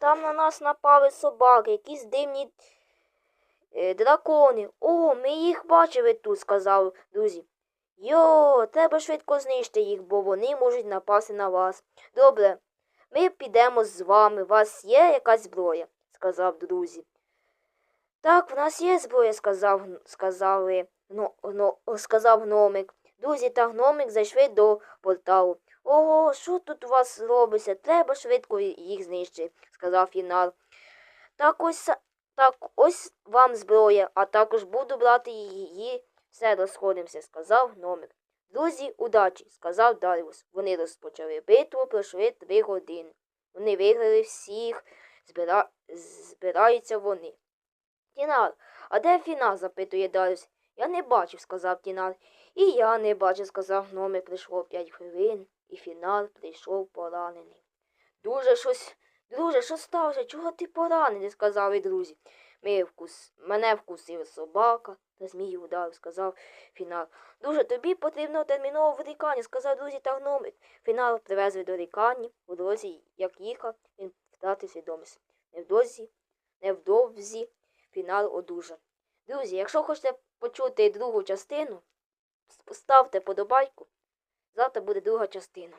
там на нас напали собаки, якісь дивні е, дракони. О, ми їх бачили тут, сказав друзі. Йо, треба швидко знищити їх, бо вони можуть напасти на вас. Добре, ми підемо з вами. У вас є якась зброя, сказав друзі. Так, в нас є зброя, сказав, сказали, гно, гно, сказав гномик. Друзі та гномик зайшли до порталу. Ого, що тут у вас робиться? Треба швидко їх знищити, сказав фінал. Так ось, так ось вам зброя, а також буду брати її. Все розходимося, сказав гномик. Друзі, удачі, сказав Даріус. Вони розпочали битву, пройшли три години. Вони виграли всіх, збира... збираються вони. Тінар, а де фінал? запитує Даріус. Я не бачив, сказав Тінар. І я не бачив, сказав гномик. Прийшло п'ять хвилин, і фінал прийшов поранений. Дуже щось, друже, що сталося? Чого ти поранений? сказали друзі. Ми вкус... Мене вкусив собака та змій ударив, сказав фінал. Дуже тобі потрібно терміново в лікарню, сказав друзі та гномик. Фінал привезли до лікарні. У дорозі, як їхав, він втратив свідомість. Невдовзі, невдовзі фінал одужав. Друзі, якщо хочете почути другу частину, ставте подобайку. Завтра буде друга частина.